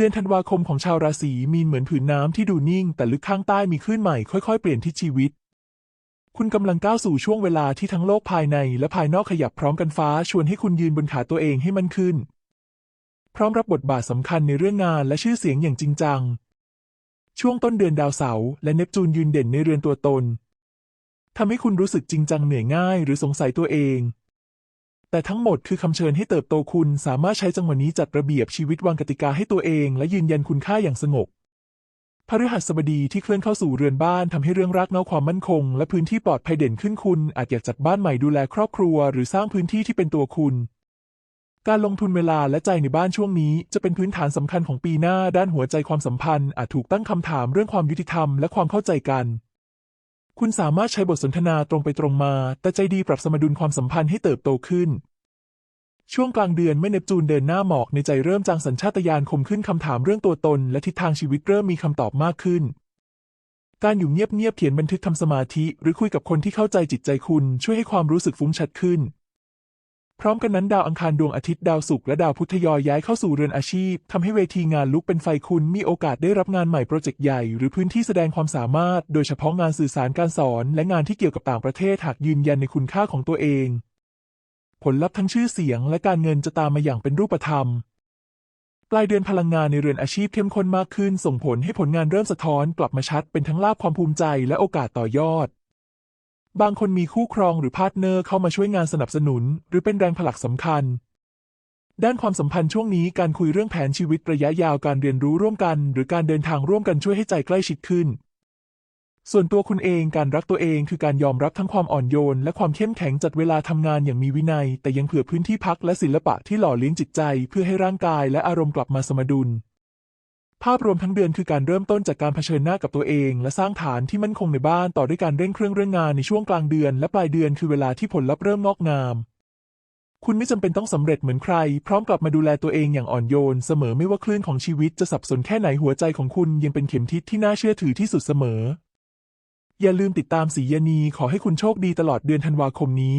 เดือนธันวาคมของชาวราศีมีนเหมือนผืนน้ำที่ดูนิ่ง แต่ลึกข้างใต้มีคลื่นใหม่ค่อยๆ เปลี่ยนทิศชีวิต คุณกำลังก้าวสู่ช่วงเวลาที่ทั้งโลกภายในและภายนอกขยับพร้อมกันฟ้าชวนให้คุณยืนบนขาตัวเองให้มันขึ้น พร้อมรับบทบาทสำคัญในเรื่องงานและชื่อเสียงอย่างจริงจัง ช่วงต้นเดือนดาวเสาร์และเนปจูนยืนเด่นในเรือนตัวตนทำให้คุณรู้สึกจริงจังเหนื่อยง่าย หรือสงสัยตัวเอง แต่ทั้งหมดคือคำเชิญให้เติบโตคุณสามารถใช้จังหวะนี้จัดระเบียบชีวิตวางกติกาให้ตัวเอง และยืนยันคุณค่าอย่างสงบพฤหัสบดีที่เคลื่อนเข้าสู่เรือนบ้านทำให้เรื่องรักเงาความมั่นคง และพื้นที่ปลอดภัยเด่นขึ้นคุณอาจอยากจัดบ้านใหม่ดูแลครอบครัว หรือสร้างพื้นที่ที่เป็นตัวคุณ การลงทุนเวลาและใจในบ้านช่วงนี้ จะเป็นพื้นฐานสำคัญของปีหน้าด้านหัวใจความสัมพันธ์อาจถูกตั้งคำถามเรื่องความยุติธรรมและความเข้าใจกัน คุณสามารถใช้บทสนทนาตรงไปตรงมา แต่ใจดีปรับสมดุลความสัมพันธ์ให้เติบโตขึ้น ช่วงกลางเดือนเมื่อเนปจูนเดินหน้าหมอกในใจเริ่มจางสัญชาตญาณคมขึ้นคำถามเรื่องตัวตน และทิศทางชีวิตเริ่มมีคำตอบมากขึ้น การอยู่เงียบๆเขียนบันทึกทำสมาธิ หรือคุยกับคนที่เข้าใจจิตใจคุณช่วยให้ความรู้สึกฟุ้งชัดขึ้น พร้อมกันนั้นดาวอังคารดวงอาทิตย์ดาวศุกร์และดาวพุธทยอยย้ายเข้าสู่เรือนอาชีพทำให้เวทีงานลุกเป็นไฟคุณมีโอกาสได้รับงานใหม่โปรเจกต์ใหญ่หรือพื้นที่แสดงความสามารถ โดยเฉพาะงานสื่อสารการสอน และงานที่เกี่ยวกับต่างประเทศหากยืนยันในคุณค่าของตัวเอง ผลลัพธ์ทั้งชื่อเสียงและการเงินจะตามมาอย่างเป็นรูปธรรม ปลายเดือนพลังงานในเรือนอาชีพเข้มข้นมากขึ้น ส่งผลให้ผลงานเริ่มสะท้อนกลับมาชัดเป็นทั้งลาภความภูมิใจและโอกาสต่อยอด บางคนมีคู่ครองหรือพาร์ทเนอร์เข้ามาช่วยงานสนับสนุน หรือเป็นแรงผลักสำคัญ ด้านความสัมพันธ์ช่วงนี้การคุยเรื่องแผนชีวิตระยะยาวการเรียนรู้ร่วมกัน หรือการเดินทางร่วมกันช่วยให้ใจใกล้ชิดขึ้น ส่วนตัวคุณเองการรักตัวเองคือการยอมรับทั้งความอ่อนโยน และความเข้มแข็งจัดเวลาทำงานอย่างมีวินัย แต่ยังเผื่อพื้นที่พักและศิลปะที่หล่อเลี้ยงจิตใจ เพื่อให้ร่างกายและอารมณ์กลับมาสมดุล ภาพรวมทั้งเดือนคือการเริ่มต้นจากการเผชิญหน้ากับตัวเอง และสร้างฐานที่มั่นคงในบ้านต่อด้วยการเร่งเครื่องเรื่องงานในช่วงกลางเดือน และปลายเดือนคือเวลาที่ผลลัพธ์เริ่มงอกงาม คุณไม่จำเป็นต้องสำเร็จเหมือนใคร พร้อมกลับมาดูแลตัวเองอย่างอ่อนโยน เสมอไม่ว่าคลื่นของชีวิตจะสับสนแค่ไหนหัวใจของคุณยังเป็นเข็มทิศที่น่าเชื่อถือที่สุดเสมอ อย่าลืมติดตามสียานีขอให้คุณโชคดีตลอดเดือนธันวาคมนี้